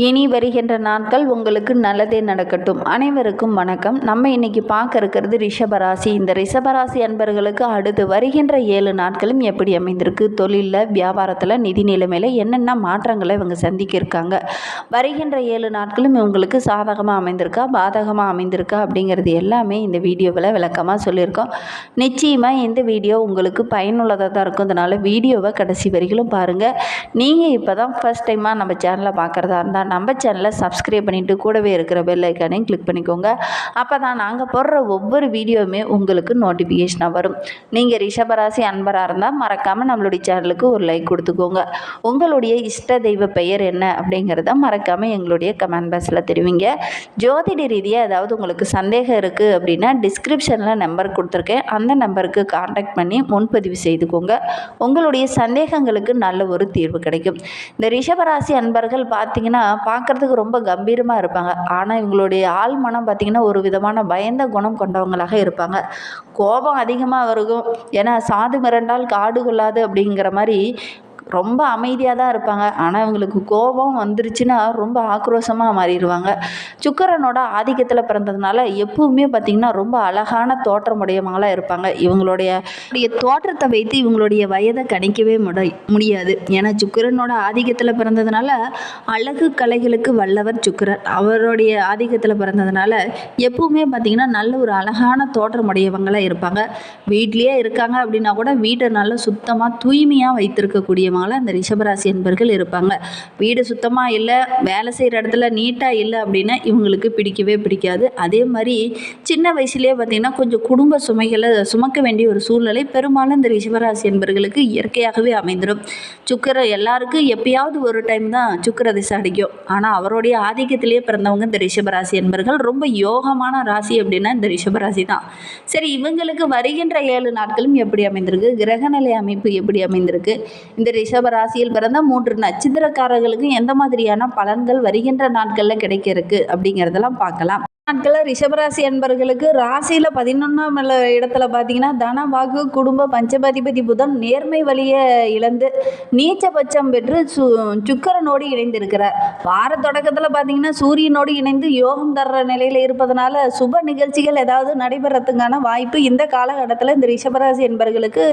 இனி வருகின்ற நாட்கள் உங்களுக்கு நல்லதே நடக்கட்டும். அனைவருக்கும் வணக்கம். நம்ம இன்னைக்கு பார்க்க இருக்கிறது ரிஷபராசி இந்த ரிஷபராசி அன்பர்களுக்கு அடுத்து வருகின்ற ஏழு நாட்களும் எப்படி அமைந்திருக்கு? தொழிலில் வியாபாரத்தில் நிதி நிலைமையில் என்னென்ன மாற்றங்களை இவங்க சந்திக்க இருக்காங்க வருகின்ற ஏழு நாட்களும் இவங்களுக்கு சாதகமாக அமைந்திருக்கா? பாதகமாக அமைந்திருக்கா? அப்படிங்கிறது எல்லாமே இந்த வீடியோவில் விளக்கமாக சொல்லியிருக்கோம். நிச்சயமாக இந்த வீடியோ உங்களுக்கு பயனுள்ளதாக தான் இருக்கும். அதனால் வீடியோவை கடைசி வரைக்கும் பாருங்கள் நீங்கள் இப்போ தான் ஃபஸ்ட் டைமாக நம்ம சேனலை பார்க்குறதா இருந்தால் நம்ம சேனலை சப்ஸ்கிரைப் பண்ணிவிட்டு கூடவே இருக்கிற பெல் ஐக்கானையும் கிளிக் பண்ணிக்கோங்க. அப்போ தான் நாங்கள் போடுற ஒவ்வொரு வீடியோவுமே உங்களுக்கு நோட்டிஃபிகேஷனாக வரும். நீங்கள் ரிஷபராசி அன்பராக இருந்தால் மறக்காமல் நம்மளுடைய சேனலுக்கு ஒரு லைக் கொடுத்துக்கோங்க. உங்களுடைய இஷ்ட தெய்வ பெயர் என்ன அப்படிங்கிறத மறக்காமல் எங்களுடைய கமெண்ட் பாக்ஸில் தெரிவிங்க. ஜோதிட ரீதியாக ஏதாவது உங்களுக்கு சந்தேகம் இருக்குது அப்படின்னா டிஸ்கிரிப்ஷனில் நம்பர் கொடுத்துருக்கேன். அந்த நம்பருக்கு காண்டாக்ட் பண்ணி முன்பதிவு செய்துக்கோங்க. உங்களுடைய சந்தேகங்களுக்கு நல்ல ஒரு தீர்வு கிடைக்கும். இந்த ரிஷபராசி அன்பர்கள் பார்த்தீங்கன்னா பார்க்குறதுக்கு ரொம்ப கம்பீரமாக இருப்பாங்க. ஆனால் இவங்களுடைய ஆள் மனம் பார்த்திங்கன்னா ஒரு விதமான பயந்த குணம் கொண்டவங்களாக இருப்பாங்க. கோபம் அதிகமாக இருக்கும் ஏன்னா சாது மிரண்டால் காடு கொள்ளாது அப்படிங்கிற மாதிரி ரொம்ப அமைதியாக தான் இருப்பாங்க. ஆனால் இவங்களுக்கு கோபம் வந்துருச்சுன்னா ரொம்ப ஆக்ரோஷமாக மாறிடுவாங்க. சுக்கரனோட ஆதிக்கத்தில் பிறந்ததுனால எப்பவுமே பார்த்திங்கன்னா ரொம்ப அழகான தோற்றமுடையவங்களாக இருப்பாங்க. இவங்களுடைய தோற்றத்தை வைத்து இவங்களுடைய வயதை கணிக்கவே முடி முடியாது. ஏன்னா சுக்கரனோட ஆதிக்கத்தில் பிறந்ததுனால அழகு கலைகளுக்கு வல்லவர் சுக்கிரன். அவருடைய ஆதிக்கத்தில் பிறந்ததுனால எப்பவுமே பார்த்திங்கன்னா நல்ல ஒரு அழகான தோற்றமுடையவங்களாக இருப்பாங்க. வீட்லேயே இருக்காங்க அப்படின்னா கூட வீட்டை நல்லா சுத்தமாக தூய்மையாக வைத்திருக்கக்கூடியவங்க வைத்திருக்கக்கூடியவங்களாக அந்த ரிஷபராசி என்பர்கள் இருப்பாங்க. வீடு சுத்தமாக இல்லை வேலை செய்கிற இடத்துல நீட்டாக இல்லை அப்படின்னா இவங்களுக்கு பிடிக்கவே பிடிக்காது. அதே மாதிரி சின்ன வயசுலேயே பார்த்திங்கன்னா கொஞ்சம் குடும்ப சுமைகளை சுமக்க வேண்டிய ஒரு சூழ்நிலை பெரும்பாலும் இந்த ரிஷபராசி என்பர்களுக்கு இயற்கையாகவே அமைந்துடும் சுக்கர எல்லாருக்கும் எப்பயாவது ஒரு டைம் தான் சுக்கர திசை அடிக்கும். ஆனால் அவருடைய ஆதிக்கத்திலேயே பிறந்தவங்க இந்த ரிஷபராசி என்பர்கள். ரொம்ப யோகமான ராசி அப்படின்னா இந்த ரிஷபராசி தான். சரி இவங்களுக்கு வருகின்ற ஏழு நாட்களும் எப்படி அமைந்திருக்கு? கிரகநிலை அமைப்பு எப்படி அமைந்திருக்கு? இந்த ரிஷப ராசியில் பிறந்த மூன்று நட்சத்திரக்காரர்களுக்கு எந்த மாதிரியான பலன்கள் வருகின்ற நாட்களில் கிடைக்க இருக்கு அப்படிங்கிறதெல்லாம் பார்க்கலாம். நாட்களில் ரிஷபராசி அன்பர்களுக்கு ராசியில் பதினொன்றாம் இடத்துல பார்த்தீங்கன்னா தன வாக்கு குடும்ப பஞ்சபதிபதி புதன் நேர்மை வழியை இழந்து நீச்சபட்சம் பெற்று சு சுக்கரனோடு இணைந்திருக்கிறார். வார தொடக்கத்தில் பார்த்தீங்கன்னா சூரியனோடு இணைந்து யோகம் தர்ற நிலையில் இருப்பதனால சுப நிகழ்ச்சிகள் ஏதாவது நடைபெறத்துக்கான வாய்ப்பு இந்த காலகட்டத்தில் இந்த ரிஷபராசி என்பர்களுக்கு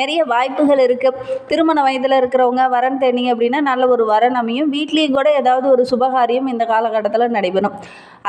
நிறைய வாய்ப்புகள் இருக்குது திருமண வயதில் இருக்கிறவங்க வரன் தேடிங்க அப்படின்னா நல்ல ஒரு வரன் அமையும். வீட்லேயும் கூட ஏதாவது ஒரு சுபகாரியம் இந்த காலகட்டத்தில் நடைபெறும்.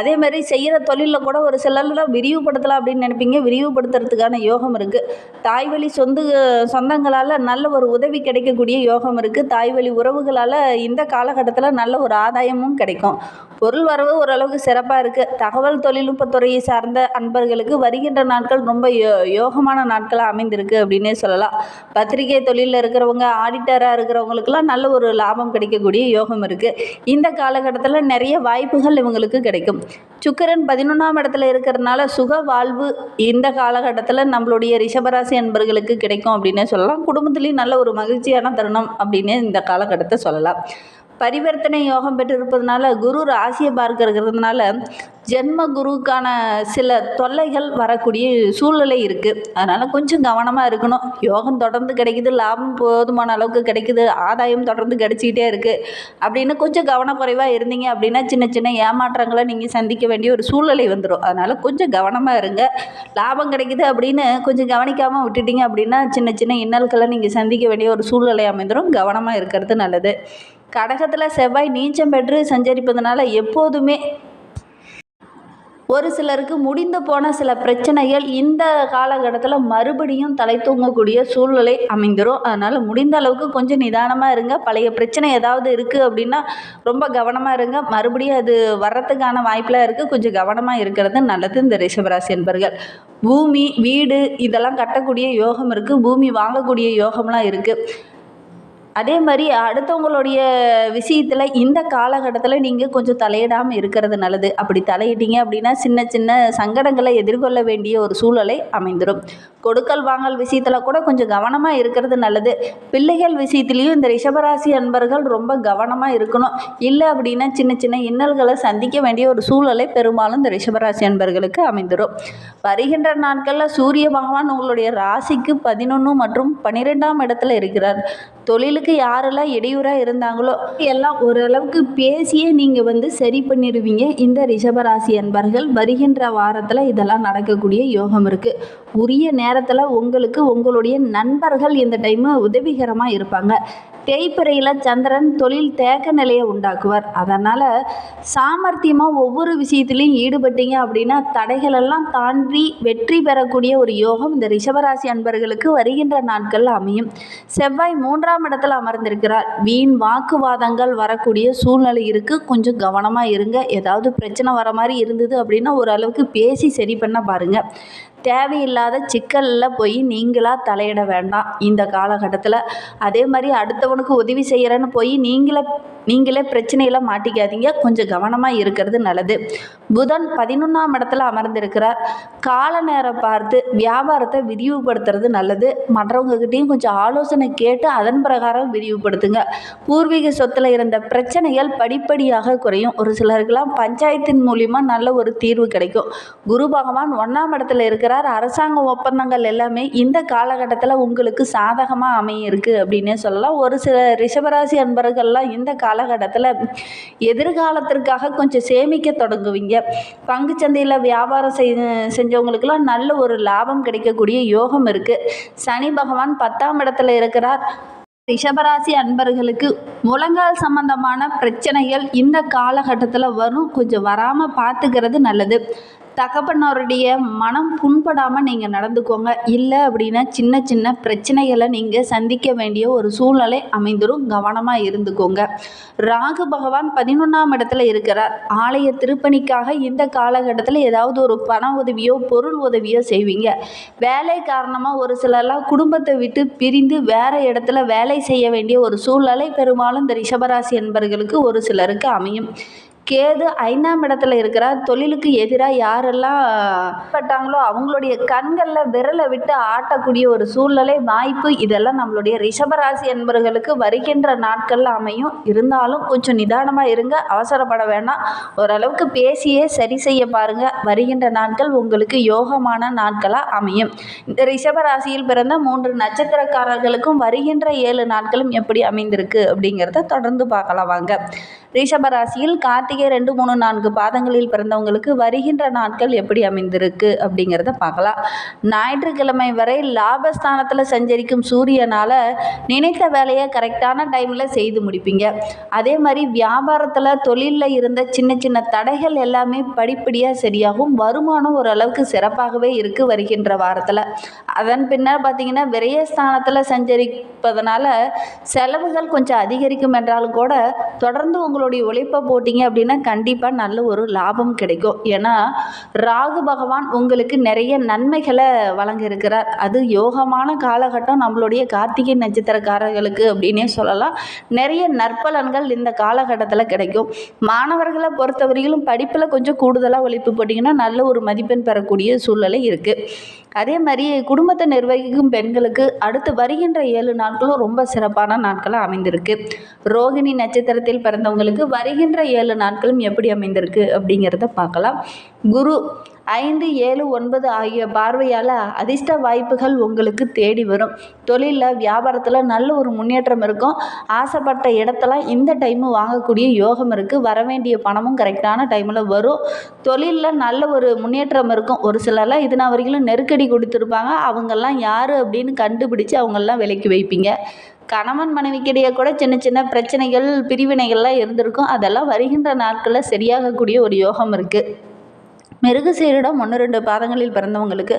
அதே மாதிரி செய்கிற தொழிலில் கூட ஒரு சிலர்லாம் விரிவுபடுத்தலாம் அப்படின்னு நினைப்பீங்க. விரிவுபடுத்துறதுக்கான யோகம் இருக்குது தாய்வழி சொந்த சொந்தங்களால் நல்ல ஒரு உதவி கிடைக்கக்கூடிய யோகம் இருக்குது தாய்வழி உறவுகளால் இந்த காலகட்டத்தில் நல்ல ஒரு ஆதாயமும் கிடைக்கும். பொருள் வரவு ஓரளவுக்கு சிறப்பாக இருக்குது தகவல் தொழில்நுட்பத்துறையை சார்ந்த அன்பர்களுக்கு வருகின்ற நாட்கள் ரொம்ப யோ யோகமான நாட்களாக அமைந்திருக்கு அப்படின்னே சொல்லலாம். பத்திரிகை தொழிலில் இருக்கிறவங்க ஆடிட்டராக இருக்கிறவங்களுக்கெல்லாம் நல்ல ஒரு லாபம் கிடைக்கக்கூடிய யோகம் இருக்குது இந்த காலகட்டத்தில் நிறைய வாய்ப்புகள் இவங்களுக்கு கிடைக்கும். சுக்கரன் பதினொன்றாம் இடத்துல இருக்கிறதுனால சுக வாழ்வு இந்த காலகட்டத்தில் நம்மளுடைய ரிஷபராசி அன்பர்களுக்கு கிடைக்கும் அப்படின்னே சொல்லலாம். குடும்பத்துலேயும் நல்ல ஒரு மகிழ்ச்சியான தருணம் அப்படின்னு இந்த காலகட்டத்தை சொல்லலாம். பரிவர்த்தனை யோகம் பெற்றிருப்பதனால குரு ராசியை பார்க்க இருக்கிறதுனால ஜென்ம குருவுக்கான சில தொல்லைகள் வரக்கூடிய சூழ்நிலை இருக்குது அதனால் கொஞ்சம் கவனமாக இருக்கணும். யோகம் தொடர்ந்து கிடைக்குது லாபம் போதுமான அளவுக்கு கிடைக்குது ஆதாயம் தொடர்ந்து கிடைச்சிக்கிட்டே இருக்குது அப்படின்னு கொஞ்சம் கவனக்குறைவாக இருந்தீங்க அப்படின்னா சின்ன சின்ன ஏமாற்றங்களை நீங்கள் சந்திக்க வேண்டிய ஒரு சூழ்நிலை வந்துடும் அதனால் கொஞ்சம் கவனமாக இருங்க. லாபம் கிடைக்குது அப்படின்னு கொஞ்சம் கவனிக்காமல் விட்டுட்டீங்க அப்படின்னா சின்ன சின்ன இன்னல்களை நீங்கள் சந்திக்க வேண்டிய ஒரு சூழ்நிலை அமைந்துடும் கவனமாக இருக்கிறது நல்லது. கடகத்தில் செவ்வாய் நீச்சம் பெற்று சஞ்சரிப்பதனால எப்போதுமே ஒரு சிலருக்கு முடிந்து போன சில பிரச்சனைகள் இந்த காலகட்டத்தில் மறுபடியும் தலை தூங்கக்கூடிய சூழ்நிலை அமைந்துடும் அதனால் முடிந்த அளவுக்கு கொஞ்சம் நிதானமாக இருங்க. பழைய பிரச்சனை ஏதாவது இருக்குது அப்படின்னா ரொம்ப கவனமாக இருங்க. மறுபடியும் அது வர்றதுக்கான வாய்ப்பெலாம் இருக்குது கொஞ்சம் கவனமாக இருக்கிறது நல்லது. இந்த ரிஷபராசி என்பர்கள். பூமி வீடு இதெல்லாம் கட்டக்கூடிய யோகம் இருக்குது பூமி வாங்கக்கூடிய யோகம்லாம் இருக்குது அதே மாதிரி அடுத்தவங்களுடைய விஷயத்தில் இந்த காலகட்டத்தில் நீங்கள் கொஞ்சம் தலையிடாமல் இருக்கிறது நல்லது. அப்படி தலையிட்டீங்க அப்படின்னா சின்ன சின்ன சங்கடங்களை எதிர்கொள்ள வேண்டிய ஒரு சூழலை அமைந்துடும் கொடுக்கல் வாங்கல் விஷயத்தில் கூட கொஞ்சம் கவனமாக இருக்கிறது நல்லது. பிள்ளைகள் விஷயத்துலேயும் இந்த ரிஷபராசி அன்பர்கள் ரொம்ப கவனமாக இருக்கணும். இல்லை அப்படின்னா சின்ன சின்ன இன்னல்களை சந்திக்க வேண்டிய ஒரு சூழலை பெரும்பாலும் இந்த ரிஷபராசி அன்பர்களுக்கு அமைந்துடும் வருகின்ற நாட்களில் சூரிய பகவான் உங்களுடைய ராசிக்கு பதினொன்று மற்றும் பன்னிரெண்டாம் இடத்துல இருக்கிறார். தொழிலுக்கு யாரெல்லாம் இடையூறாக இருந்தாங்களோ எல்லாம் ஓரளவுக்கு பேசியே நீங்கள் வந்து சரி பண்ணிடுவீங்க இந்த ரிஷபராசி அன்பர்கள் வருகின்ற வாரத்தில் இதெல்லாம் நடக்கக்கூடிய யோகம் இருக்குது உரிய நேரத்தில் உங்களுக்கு உங்களுடைய நண்பர்கள் இந்த டைமு உதவிகரமாக இருப்பாங்க. தேய்பிறையில் சந்திரன் தொழில் தேக்க நிலையை உண்டாக்குவார். அதனால் சாமர்த்தியமாக ஒவ்வொரு விஷயத்துலையும் ஈடுபட்டீங்க அப்படின்னா தடைகளெல்லாம் தாண்டி வெற்றி பெறக்கூடிய ஒரு யோகம் இந்த ரிஷபராசி அன்பர்களுக்கு வருகின்ற நாட்களில் அமையும். செவ்வாய் மூன்றாம் இடத்துல அமர்ந்திருக்கிறார். வீண் வாக்குவாதங்கள் வரக்கூடிய சூழ்நிலை இருக்குது கொஞ்சம் கவனமாக இருங்க. ஏதாவது பிரச்சனை வர மாதிரி இருந்தது அப்படின்னா ஓரளவுக்கு பேசி சரி பண்ண பாருங்கள் தேவையில்லாத சிக்கலில் போய் நீங்களாக தலையிட வேண்டாம் இந்த காலகட்டத்தில். அதே மாதிரி அடுத்தவனுக்கு உதவி செய்கிறேன்னு போய் நீங்களே நீங்களே பிரச்சனையில் மாட்டிக்காதீங்க. கொஞ்சம் கவனமாக இருக்கிறது நல்லது. புதன் பதினொன்றாம் இடத்துல அமர்ந்திருக்கிறார். கால நேரம் பார்த்து வியாபாரத்தை விரிவுபடுத்துறது நல்லது. மற்றவங்ககிட்டையும் கொஞ்சம் ஆலோசனை கேட்டு அதன் பிரகாரம் விரிவுபடுத்துங்க. பூர்வீக சொத்தில் இருந்த பிரச்சனைகள் படிப்படியாக குறையும். ஒரு சிலருக்கெல்லாம் பஞ்சாயத்தின் மூலிமா நல்ல ஒரு தீர்வு கிடைக்கும். குரு பகவான் ஒன்றாம் இடத்துல இருக்கிறார் அரசாங்க ஒப்பந்தங்கள் எல்லாமே இந்த காலகட்டத்தில் உங்களுக்கு சாதகமாக அமையிருக்கு அப்படின்னே சொல்லலாம். ஒரு சில ரிஷபராசி அன்பர்கள்லாம் இந்த காலகட்டத்தில் எதிர்காலத்திற்காக கொஞ்சம் சேமிக்க தொடங்குவீங்க. பங்கு சந்தையில் வியாபாரம் செய் செஞ்சவங்களுக்கெல்லாம் நல்ல ஒரு லாபம் கிடைக்கக்கூடிய யோகம் இருக்குது சனி பகவான் பத்தாம் இடத்துல இருக்கிறார். ரிஷபராசி அன்பர்களுக்கு முழங்கால் சம்பந்தமான பிரச்சனைகள் இந்த காலகட்டத்தில் வரும். கொஞ்சம் வராமல் பார்த்துக்கிறது நல்லது. தகப்பனருடைய மனம் புண்படாமல் நீங்கள் நடந்துக்கோங்க. இல்லை அப்படின்னா சின்ன சின்ன பிரச்சனைகளை நீங்கள் சந்திக்க வேண்டிய ஒரு சூழ்நிலை அமைந்துடும் கவனமாக இருந்துக்கோங்க. ராகு பகவான் பதினொன்றாம் இடத்துல இருக்கிறார். ஆலய திருப்பணிக்காக இந்த காலகட்டத்தில் ஏதாவது ஒரு பண உதவியோ பொருள் உதவியோ செய்வீங்க. வேலை காரணமாக ஒரு சிலர்லாம் குடும்பத்தை விட்டு பிரிந்து வேறு இடத்துல வேலை செய்ய வேண்டிய ஒரு சூழ்நிலை. பெரும்பாலும் இந்த ரிஷபராசி என்பர்களுக்கு ஒரு சிலருக்கு அமையும். கேது ஐந்தாம் இடத்துல இருக்கிறார். தொழிலுக்கு எதிராக யாரெல்லாம் பட்டாங்களோ அவங்களுடைய கண்களில் விரலை விட்டு ஆட்டக்கூடிய ஒரு சூழ்நிலை வாய்ப்பு இதெல்லாம் நம்மளுடைய ரிஷபராசி என்பவர்களுக்கு வருகின்ற நாட்களில் அமையும். இருந்தாலும் கொஞ்சம் நிதானமாக இருங்க அவசரப்பட வேண்டாம். ஓரளவுக்கு பேசியே சரி செய்ய பாருங்கள் வருகின்ற நாட்கள் உங்களுக்கு யோகமான நாட்களாக அமையும். இந்த ரிஷபராசியில் பிறந்த மூன்று நட்சத்திரக்காரர்களுக்கும் வருகின்ற ஏழு நாட்களும் எப்படி அமைந்திருக்கு அப்படிங்கிறத தொடர்ந்து பார்க்கலாம் வாங்க. ரிஷபராசியில் கார்த்திகை ரெண்டு மூணு நான்கு பாதங்களில் பிறந்தவங்களுக்கு வருகின்ற நாட்கள் எப்படி அமைந்திருக்கு அப்படிங்கிறத பார்க்கலாம். ஞாயிற்றுக்கிழமை வரை லாபஸ்தானத்தில் சஞ்சரிக்கும் சூரியனால் நினைத்த வேலையை கரெக்டான டைமில் செய்து முடிப்பீங்க. அதே மாதிரி வியாபாரத்தில் தொழிலில் இருந்த சின்ன சின்ன தடைகள் எல்லாமே படிப்படியாக சரியாகும். வருமானம் ஓரளவுக்கு சிறப்பாகவே இருக்குது வருகின்ற வாரத்தில். அதன் பின்னர் பார்த்தீங்கன்னா விரயஸ்தானத்தில் சஞ்சரிப்பதனால செலவுகள் கொஞ்சம் அதிகரிக்கும் என்றாலும் கூட தொடர்ந்து உங்களுடைய உழைப்பை போட்டிங்க அப்படின்னு கண்டிப்பாக நல்ல ஒரு லாபம் கிடைக்கும். ஏன்னா ராகு பகவான் உங்களுக்கு நிறைய நன்மைகளை வழங்கியிருக்கிறார். அது யோகமான காலகட்டம் நம்மளுடைய கார்த்திகை நட்சத்திரக்காரர்களுக்கு அப்படின்னே சொல்லலாம். நிறைய நற்பலன்கள் இந்த காலகட்டத்தில் கிடைக்கும். மாணவர்களை பொறுத்தவரையிலும் படிப்பில் கொஞ்சம் கூடுதலாக ஒழிப்பு போட்டிங்கன்னா நல்ல ஒரு மதிப்பெண் பெறக்கூடிய சூழ்நிலை இருக்குது அதே மாதிரி குடும்பத்தை நிர்வகிக்கும் பெண்களுக்கு அடுத்து வருகின்ற ஏழு நாட்களும் ரொம்ப சிறப்பான நாட்களாக அமைந்திருக்கு. ரோகிணி நட்சத்திரத்தில் பிறந்தவங்களுக்கு வருகின்ற ஏழு நாட்களும் எப்படி அமைந்திருக்கு அப்படிங்கிறத பார்க்கலாம். குரு ஐந்து ஏழு ஒன்பது ஆகிய பார்வையால் அதிர்ஷ்ட வாய்ப்புகள் உங்களுக்கு தேடி வரும். தொழிலில் வியாபாரத்தில் நல்ல ஒரு முன்னேற்றம் இருக்கும். ஆசைப்பட்ட இடத்தெல்லாம் இந்த டைமு வாங்கக்கூடிய யோகம் இருக்குது வர வேண்டிய பணமும் கரெக்டான டைமில் வரும். தொழிலில் நல்ல ஒரு முன்னேற்றம் இருக்கும். ஒரு சிலர்லாம் இதுனா வரைக்கும் நெருக்கடி கொடுத்துருப்பாங்க. அவங்கெல்லாம் யார் அப்படின்னு கண்டுபிடிச்சு அவங்கெல்லாம் விலைக்கு வைப்பீங்க. கணவன் மனைவிக்கிடையே கூட சின்ன சின்ன பிரச்சனைகள் பிரிவினைகள்லாம் இருந்திருக்கும். அதெல்லாம் வருகின்ற நாட்களில் சரியாகக்கூடிய ஒரு யோகம் இருக்குது மிருகசீரிடம் ஒன்று ரெண்டு பாதங்களில் பிறந்தவங்களுக்கு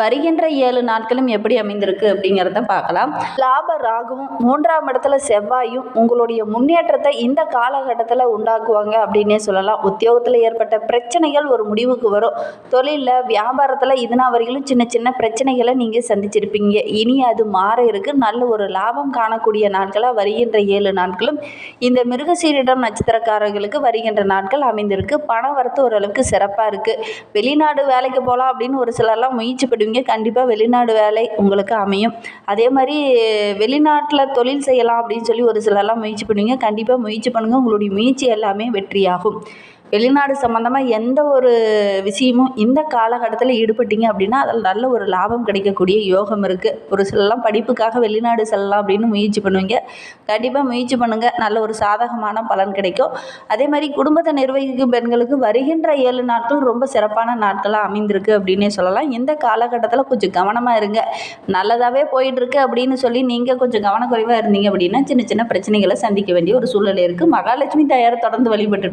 வருகின்ற ஏழு நாட்களும் எப்படி அமைந்திருக்கு அப்படிங்கிறத பார்க்கலாம். லாப ராகுவும் மூன்றாம் இடத்துல செவ்வாயும் உங்களுடைய முன்னேற்றத்தை இந்த காலகட்டத்தில் உண்டாக்குவாங்க அப்படின்னே சொல்லலாம். உத்தியோகத்தில் ஏற்பட்ட பிரச்சனைகள் ஒரு முடிவுக்கு வரும். தொழிலில் வியாபாரத்தில் இதுனா வரையிலும் சின்ன சின்ன பிரச்சனைகளை நீங்கள் சந்திச்சிருப்பீங்க. இனி அது மாற இருக்கு. நல்ல ஒரு லாபம் காணக்கூடிய நாட்களாக வருகின்ற ஏழு நாட்களும் இந்த மிருகசீரிடம் நட்சத்திரக்காரர்களுக்கு வருகின்ற நாட்கள் அமைந்திருக்கு. பண வரத்து ஓரளவுக்கு சிறப்பாக இருக்குது வெளிநாடு வேலைக்கு போகலாம் அப்படின்னு ஒரு சிலர்லாம் முயற்சி பண்ணுவீங்க கண்டிப்பாக வெளிநாடு வேலை உங்களுக்கு அமையும். அதே மாதிரி வெளிநாட்டில் தொழில் செய்யலாம் அப்படின்னு சொல்லி ஒரு சிலர்லாம் முயற்சி பண்ணுவீங்க. கண்டிப்பாக முயற்சி பண்ணுங்கள் உங்களுடைய முயற்சி எல்லாமே வெற்றியாகும். வெளிநாடு சம்மந்தமாக எந்த ஒரு விஷயமும் இந்த காலகட்டத்தில் ஈடுபட்டீங்க அப்படின்னா அதில் நல்ல ஒரு லாபம் கிடைக்கக்கூடிய யோகம் இருக்குது ஒரு சிலலாம் படிப்புக்காக வெளிநாடு செல்லலாம் அப்படின்னு முயற்சி பண்ணுவீங்க. கண்டிப்பாக முயற்சி பண்ணுங்கள் நல்ல ஒரு சாதகமான பலன் கிடைக்கும். அதே மாதிரி குடும்பத்தை நிர்வகிக்கும் பெண்களுக்கு வருகின்ற ஏழு நாட்கள் ரொம்ப சிறப்பான நாட்களாக அமைந்திருக்கு அப்படின்னே சொல்லலாம். இந்த காலகட்டத்தில் கொஞ்சம் கவனமாக இருங்க. நல்லதாகவே போயிட்டுருக்கு அப்படின்னு சொல்லி நீங்கள் கொஞ்சம் கவனக்குறைவாக இருந்தீங்க அப்படின்னா சின்ன சின்ன பிரச்சனைகளை சந்திக்க வேண்டிய ஒரு சூழ்நிலை இருக்குது மகாலட்சுமி தயார் தொடர்ந்து வழிபட்டு